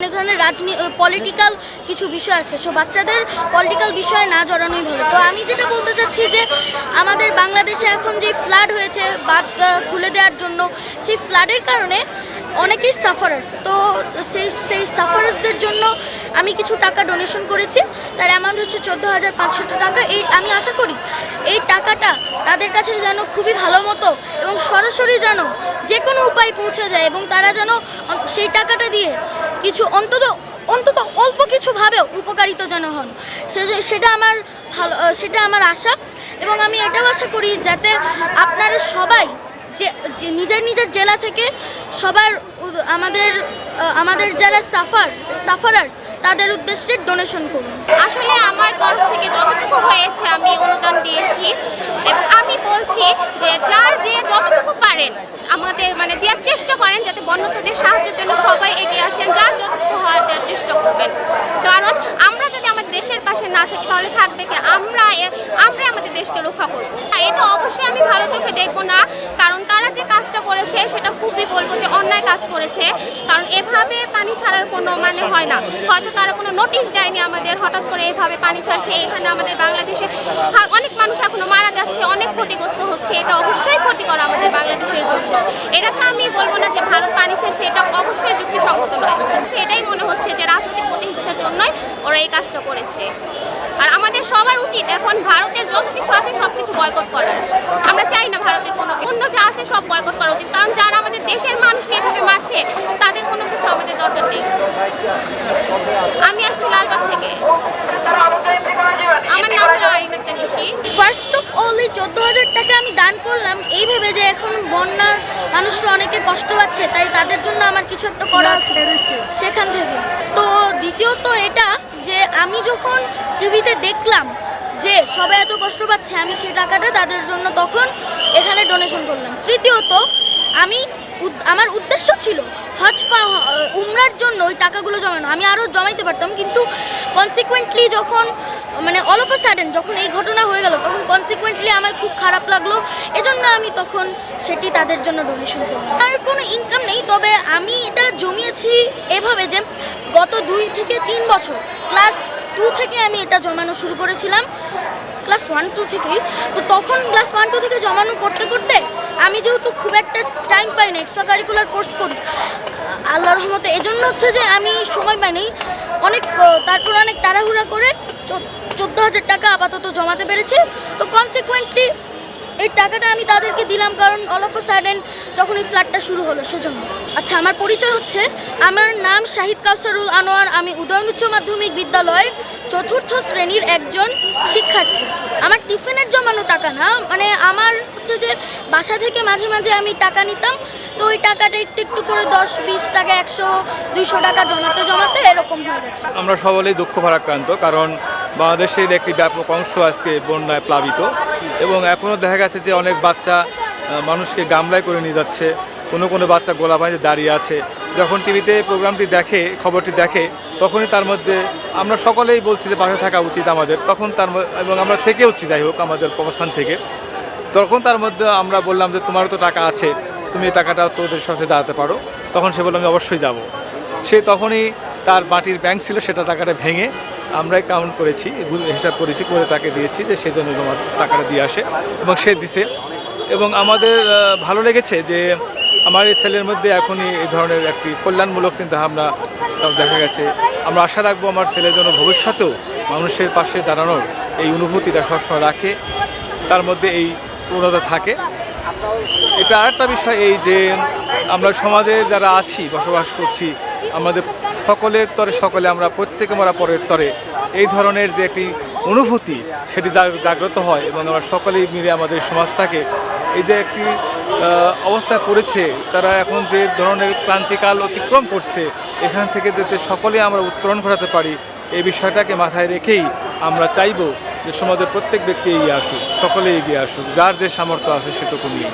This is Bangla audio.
অনেক ধরনের রাজনী পলিটিক্যাল কিছু বিষয় আছে। সো বাচ্চাদের পলিটিক্যাল বিষয়ে না জড়ানোই ভালো। তো আমি যেটা বলতে চাচ্ছি যে আমাদের বাংলাদেশে এখন যে ফ্লাড হয়েছে আহ, খুলে দেওয়ার জন্য সেই ফ্লাডের কারণে অনেকেই সাফারার্স তো সেই সেই সাফারার্সদের জন্য আমি কিছু টাকা ডোনেশন করেছি। তার অ্যামাউন্ট হচ্ছে চোদ্দ হাজার পাঁচশো টাকা। এই আমি আশা করি এই টাকাটা তাদের কাছে যেন খুবই ভালো মতো এবং সরাসরি যেন যে কোনো উপায় পৌঁছে যায় এবং তারা যেন সেই টাকাটা দিয়ে কিছু অন্তত অন্তত অল্প কিছু ভাবেও উপকারিত যেন হন। সেটা আমার ভালো সেটা আমার আশা এবং আমি এটাও আশা করি যাতে আপনারা সবাই যে নিজের নিজের জেলা থেকে সবার আমাদের আমাদের যারা সাফার সাফারার্স তাদের উদ্দেশ্যে ডোনেশন করুন। আসলে আমার তরফ থেকে যতটুকু হয়েছে আমি অনুদান দিয়েছি এবং বলছি যে যার যে যতটুকু পারেন আমাদের মানে দেওয়ার চেষ্টা করেন যাতে বন্যতদের সাহায্যের জন্য সবাই এগিয়ে আসেন, যার যতটুকু হয় দেওয়ার চেষ্টা করবেন। কারণ আমরা যদি আমাদের দেশের পাশে না থাকি, তাহলে থাকবে কি? আমরা আমরা আমাদের দেশকে রক্ষা করব। এটা অবশ্যই আমি ভালো চোখে দেখব না, কারণ তারা যে কাজটা করেছে, সেটা খুবই বলব যে অন্যায় কাজ করেছে, কারণ এভাবে পানি ছাড়ার কোনো মানে হয় না। হয়তো তারা কোনো নোটিশ দেয়নি আমাদের, হঠাৎ করে এভাবে পানি ছাড়ছে, এখানে আমাদের বাংলাদেশে অনেক মানুষ এখনও মারা যাচ্ছে, অনেক ক্ষতিগ্রস্ত হচ্ছে, এটা অবশ্যই ক্ষতিকর আমাদের বাংলাদেশের জন্য। এটাকে আমি বলব না যে ভারত পানি ছাড়ছে, এটা অবশ্যই যুক্তিসঙ্গত নয়। এটাই মনে হচ্ছে যে রাজনৈতিক প্রতিহিংসার জন্যই ওরা এই কাজটা করেছে। আর আমাদের সবার উচিত এখন ভারতের যত কিছু আছে সব কিছু বয়কট করার। আমরা চাই না ভারতের কোনো, অন্য যা আছে সব বয়কট করা উচিত, কারণ দেশের মানুষকে এভাবে মারছে তাদের কোনো কিছু আমাদের দরকার নেই। আমি আসছি লালবাগ থেকে। আমার নাম ফার্স্ট অফ অল এই চোদ্দ হাজার টাকা আমি দান করলাম এই ভেবে যে এখন বন্যার মানুষরা অনেকে কষ্ট পাচ্ছে তাই তাদের জন্য আমার কিছু একটা করা সেখান থেকে। তো দ্বিতীয়ত এটা যে আমি যখন টিভিতে দেখলাম যে সবাই এত কষ্ট পাচ্ছে আমি সেই টাকাটা তাদের জন্য তখন এখানে ডোনেশন করলাম। তৃতীয়ত আমি আমার উদ্দেশ্য ছিল হজ উমরার জন্য ওই টাকাগুলো জমানো। আমি আরও জমাইতে পারতাম, কিন্তু কনসিকুয়েন্টলি যখন মানে অল অফ আ সাডেন যখন এই ঘটনা হয়ে গেল, তখন কনসিকুয়েন্টলি আমার খুব খারাপ লাগল। এজন্য আমি তখন সেটি তাদের জন্য ডোনেশন করলাম। আর কোনো ইনকাম নেই, তবে আমি এটা জমিয়েছি এভাবে যে গত দুই থেকে তিন বছর ক্লাস টু থেকে আমি এটা জমানো শুরু করেছিলাম। ক্লাস ওয়ান টু থেকেই, তো তখন ক্লাস ওয়ান টু থেকে জমানো করতে করতে আমি যেহেতু খুব একটা টাইম পাই না এক্সট্রা কারিকুলার কোর্স করি আল্লাহ রহমতে, এজন্য হচ্ছে যে আমি সময় পাইনি অনেক তারপর অনেক তাড়াহুড়া করে চোদ্দ হাজার টাকা আপাতত জমাতে পেরেছি। তো কনসিকুয়েন্টলি এই টাকাটা আমি তাদেরকে দিলাম কারণ অল অফ আ সাডেন যখন এই ফ্ল্যাটটা শুরু হলো সেজন্য। আচ্ছা আমার পরিচয় হচ্ছে, আমার নাম শাহিদ কাউসারুল আনোয়ার, আমি উদয়ন উচ্চ মাধ্যমিক বিদ্যালয়ের চতুর্থ শ্রেণির একজন শিক্ষার্থী। আমার টিফিনের জমানো টাকা না মানে আমার হচ্ছে যে বাসা থেকে মাঝে মাঝে আমি টাকা নিতাম, তো ওই টাকাটা একটু একটু করে দশ, বিশ টাকা, একশো, দুইশো টাকা জমাতে জমাতে এরকম হয়ে গেছে। আমরা সকলেই দুঃখ ভারাক্রান্ত, কারণ বাংলাদেশের একটি ব্যাপক অংশ আজকে বন্যায় প্লাবিত এবং এখনও দেখা গেছে যে অনেক বাচ্চা মানুষকে গামলায় করে নিয়ে যাচ্ছে। কোনো কোনো বাচ্চা গোলা পানিতে দাঁড়িয়ে আছে। যখন টিভিতে প্রোগ্রামটি দেখে, খবরটি দেখে, তখনই তার মধ্যে আমরা সকলেই বলছি যে পাশে থাকা উচিত আমাদের। তখন তার এবং আমরা থেকে হচ্ছি যাই হোক, আমাদের অবস্থান থেকে। তখন তার মধ্যে আমরা বললাম যে তোমারও তো টাকা আছে, তুমি এই টাকাটা তোদের সাথে দাঁড়াতে পারো। তখন সে বলল, আমি অবশ্যই যাব। সে তখনই তার মাটির ব্যাংক ছিল, সেটা টাকাটা ভেঙে আমরাই কাউন্ট করেছি হিসাব করেছি, করে তাকে দিয়েছি যে সে জন্য জমা টাকাটা দিয়ে আসে এবং সে দিছে। এবং আমাদের ভালো লেগেছে যে আমার এই ছেলের মধ্যে এখনই এই ধরনের একটি কল্যাণমূলক চিন্তাভাবনা দেখা গেছে। আমরা আশা রাখব আমার ছেলে যেন ভবিষ্যতেও মানুষের পাশে দাঁড়ানোর এই অনুভূতিটা সবসময় রাখে। তার মধ্যে এই প্রবণতা থাকে। এটা আরেকটা বিষয় এই যে আমরা সমাজে যারা আছি বসবাস করছি আমাদের সকলের তরে সকলে আমরা প্রত্যেকে আমরা পরের তরে এই ধরনের যে একটি অনুভূতি সেটি জাগ্রত হয় এবং আমরা সকলেই মিলে আমাদের সমাজটাকে এই যে একটি আহ, অবস্থায় পড়েছে তারা এখন যে ধরনের ক্রান্তিকাল অতিক্রম করছে এখান থেকে যাতে সকলে আমরা উত্তরণ ঘটাতে পারি এই বিষয়টাকে মাথায় রেখেই আমরা চাইব যে সমাজের প্রত্যেক ব্যক্তি এগিয়ে আসুক, সকলে এগিয়ে আসুক, যার যে সামর্থ্য আছে সেটুকু নিয়ে।